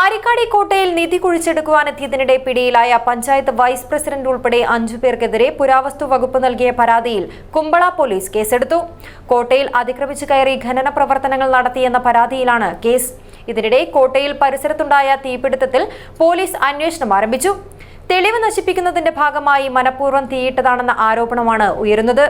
ആരിക്കാടി കോട്ടയിൽ നിധി കുഴിച്ചെടുക്കുവാനെത്തിയതിനിടെ പിടിയിലായ panchayat vice president ഉൾപ്പെടെ അഞ്ചു പേർക്കെതിരെ പുരാവസ്തു വകുപ്പ് നൽകിയ പരാതിയിൽ കുമ്പള പോലീസ് കേസെടുത്തു. കോട്ടയിൽ അതിക്രമിച്ചു കയറി ഖനന പ്രവർത്തനങ്ങൾ നടത്തിയെന്ന പരാതിയിലാണ് കേസ്. ഇതിനിടെ കോട്ടയിൽ പരിസരത്തുണ്ടായ തീപിടുത്തത്തിൽ പോലീസ് അന്വേഷണം ആരംഭിച്ചു. തെളിവ് നശിപ്പിക്കുന്നതിന്റെ ഭാഗമായി മനഃപൂർവം തീയിട്ടതാണെന്ന ആരോപണമാണ് ഉയരുന്നത്.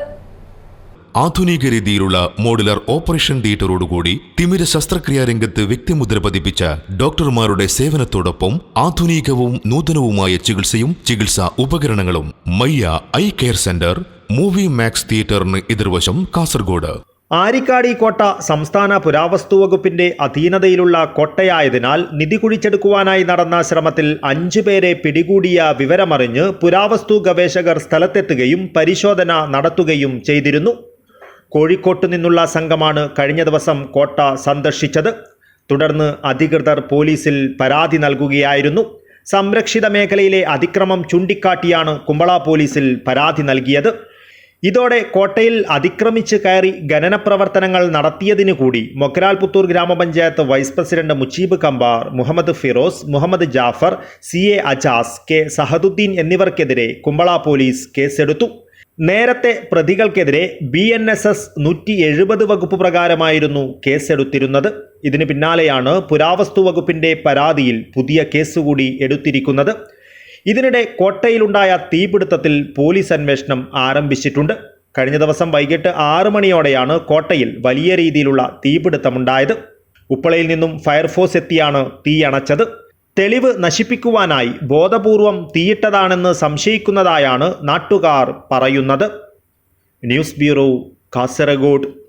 ആധുനിക രീതിയിലുള്ള മോഡുലർ ഓപ്പറേഷൻ തിയേറ്ററോടുകൂടി തിമിര ശസ്ത്രക്രിയാ രംഗത്ത് വ്യക്തിമുദ്ര പതിപ്പിച്ച ഡോക്ടർമാരുടെ സേവനത്തോടൊപ്പം ആധുനികവും നൂതനവുമായ ചികിത്സയും ചികിത്സാ ഉപകരണങ്ങളും Mayya eye care centre Movie Max തിയേറ്ററിന് എതിർവശം കാസർഗോഡ്. ആരിക്കാടി കോട്ട സംസ്ഥാന പുരാവസ്തു വകുപ്പിന്റെ അധീനതയിലുള്ള കോട്ടയായതിനാൽ നിധി കുഴിച്ചെടുക്കുവാനായി നടന്ന ശ്രമത്തിൽ അഞ്ചു പേരെ പിടികൂടിയ വിവരമറിഞ്ഞ് പുരാവസ്തു ഗവേഷകർ സ്ഥലത്തെത്തുകയും പരിശോധന നടത്തുകയും ചെയ്തിരുന്നു. കോഴിക്കോട്ട് നിന്നുള്ള സംഘമാണ് കഴിഞ്ഞ ദിവസം കോട്ട സന്ദർശിച്ചത്. തുടർന്ന് അധികൃതർ പോലീസിൽ പരാതി നൽകുകയായിരുന്നു. സംരക്ഷിത മേഖലയിലെ അതിക്രമം ചൂണ്ടിക്കാട്ടിയാണ് കുമ്പള പോലീസിൽ പരാതി നൽകിയത്. ഇതോടെ കോട്ടയിൽ അതിക്രമിച്ച് കയറി ഖനന പ്രവർത്തനങ്ങൾ നടത്തിയതിനു കൂടി മൊക്കരാൽ പുത്തൂർ ഗ്രാമപഞ്ചായത്ത് vice president Mujeeb Kampar Muhammad Firoz Muhammad Jafar C A Ajaz K Sahaduddin എന്നിവർക്കെതിരെ Kumbla police കേസെടുത്തു. നേരത്തെ പ്രതികൾക്കെതിരെ ബി എൻ എസ് എസ് നൂറ്റി എഴുപത് വകുപ്പ് പ്രകാരമായിരുന്നു കേസെടുത്തിരുന്നത്. ഇതിന് പിന്നാലെയാണ് പുരാവസ്തു വകുപ്പിന്റെ പരാതിയിൽ പുതിയ കേസുകൂടി എടുത്തിരിക്കുന്നത്. ഇതിനിടെ കോട്ടയിലുണ്ടായ തീപിടുത്തത്തിൽ പോലീസ് അന്വേഷണം ആരംഭിച്ചിട്ടുണ്ട്. കഴിഞ്ഞ ദിവസം വൈകിട്ട് ആറു മണിയോടെയാണ് കോട്ടയിൽ വലിയ രീതിയിലുള്ള തീപിടുത്തമുണ്ടായത്. ഉപ്പളയിൽ നിന്നും ഫയർഫോഴ്സ് എത്തിയാണ് തീ അണച്ചത്. തെളിവ് നശിപ്പിക്കുവാനായി ബോധപൂർവം തീയിട്ടതാണെന്ന് സംശയിക്കുന്നതായാണ് നാട്ടുകാർ പറയുന്നത്. News bureau Kasaragod.